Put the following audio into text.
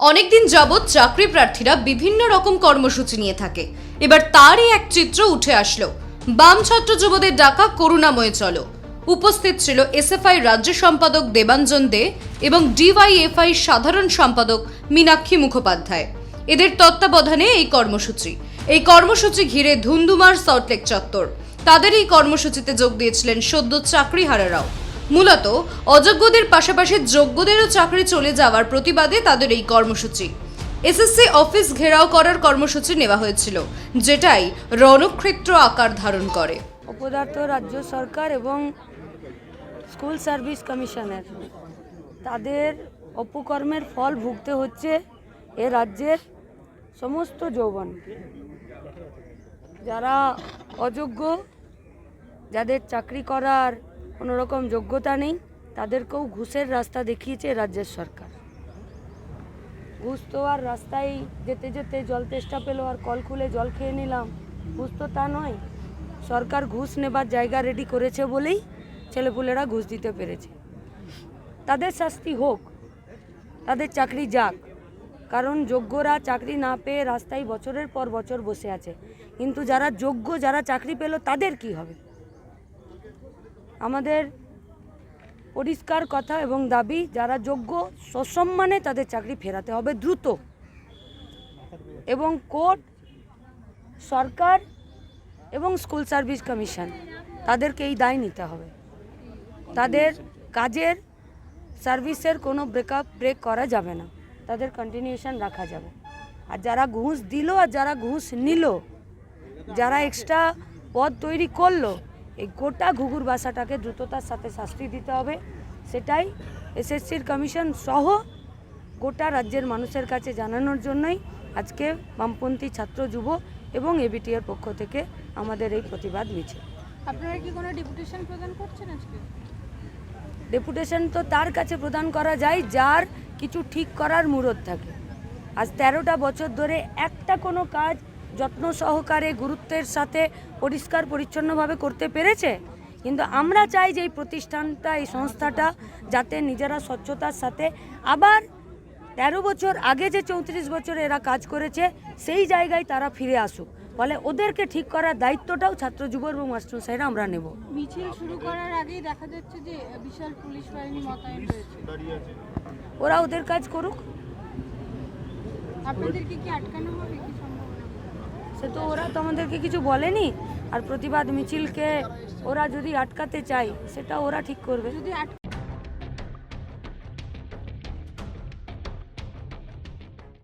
অনেকদিন যাবৎ চাকরি প্রার্থীরা বিভিন্ন রকম কর্মসূচি নিয়ে থাকে। এবার তারই এক চিত্র উঠে আসলো। বাম ছাত্র যুবদের ডাকা করুণাময় চলো। উপস্থিত ছিল এসএফআই রাজ্য সম্পাদক দেবাঞ্জন দে এবং ডিওয়াইএফআই সাধারণ সম্পাদক মীনাক্ষী মুখোপাধ্যায়। এদের তত্ত্বাবধানে এই কর্মসূচি। এই কর্মসূচি ঘিরে ধুন্ধুমার সল্টলেক চত্বর। তাদের এই কর্মসূচিতে যোগ দিয়েছিলেন সদ্য চাকরিহারারাও। মূলত অযোগ্যদের পাশাপাশি যোগ্যদেরও চাকরি চলে যাওয়ার প্রতিবাদে তাদের এই কর্মসূচি। এসএসসি অফিস ঘেরাও করার কর্মসূচি নেওয়া হয়েছিল, যেটাই রণক্ষেত্র আকার ধারণ করে। অপদার্থ রাজ্য সরকার এবং স্কুল সার্ভিস কমিশনের। তাদের অপকর্মের ফল ভুগতে হচ্ছে এ রাজ্যের সমস্ত যৌবন। যারা অযোগ্য, যাদের চাকরি করার কোনো রকম যোগ্যতা নেই। তাদেরকেও ঘুষের রাস্তা দেখিয়েছে রাজ্যের সরকার। ঘুষ তো আর রাস্তায় যেতে যেতে জল তেষ্টা পেল, আর কল খুলে জল খেয়ে নিলাম। ঘুষ তো তা নয়। সরকার ঘুষ নেবার জায়গা রেডি করেছে বলেই ছেলেপুলেরা ঘুষ দিতে পেরেছে। তাদের শাস্তি হোক, তাদের চাকরি যাক। কারণ যোগ্যরা চাকরি না পেয়ে রাস্তায় বছরের পর বছর বসে আছে। কিন্তু যারা যোগ্য, যারা চাকরি পেল, তাদের কি হবে? আমাদের পরিষ্কার কথা এবং দাবি, যারা যোগ্য, সসম্মানে তাদের চাকরি ফেরাতে হবে দ্রুত। এবং কোর্ট, সরকার এবং স্কুল সার্ভিস কমিশন, তাদেরকে এই দায় নিতে হবে। তাদের কাজের, সার্ভিসের কোনো ব্রেকআপ, ব্রেক করা যাবে না। তাদের কন্টিনিউশন রাখা যাবে। আর যারা ঘুষ দিল আর যারা ঘুষ নিল, যারা এক্সট্রা পদ তৈরি করল এই গোটা ঘুঘুর বাসাটাকে দ্রুততার সাথে শাস্তি দিতে হবে। সেটাই এসএসসির কমিশন সহ গোটা রাজ্যের মানুষের কাছে জানানোর জন্যই আজকে বামপন্থী ছাত্র যুব এবং এবিটিআর পক্ষ থেকে আমাদের এই প্রতিবাদ মিছিল। আপনারা কি কোনো ডেপুটেশন প্রদান করছেন আজকে? ডেপুটেশন তো তার কাছে প্রদান করা যায় যার কিছু ঠিক করার মুরদ থাকে। আজ তেরোটা বছর ধরে একটা কোনো কাজ যত্ন সহকারে গুরুত্বের সাথে পরিষ্কার পরিচ্ছন্নভাবে করতে পেরেছে। কিন্তু আমরা চাই যে এই প্রতিষ্ঠানটা এই সংস্থাটা যাতে নিজেরা স্বচ্ছতার সাথে আবার তেরো বছর আগে যে চৌত্রিশ বছর এরা কাজ করেছে সেই জায়গায় তারা ফিরে আসুক। ফলে ওদেরকে ঠিক করার দায়িত্বটাও ছাত্র যুব এবং মাস্টারমশাইরা আমরা নেব। মিছিল শুরু করার আগেই দেখা যাচ্ছে যে বিশাল পুলিশ বাহিনী মোতায়েন রয়েছে। ওরা ওদের কাজ করুক। আপনাদেরকে কি আটকানো হবে সে তো ওরা তো আমাদেরকে কিছু বলেনি। আর প্রতিবাদ মিছিলকে ওরা যদি আটকাতে চায়, সেটা ওরা ঠিক করবে। যদি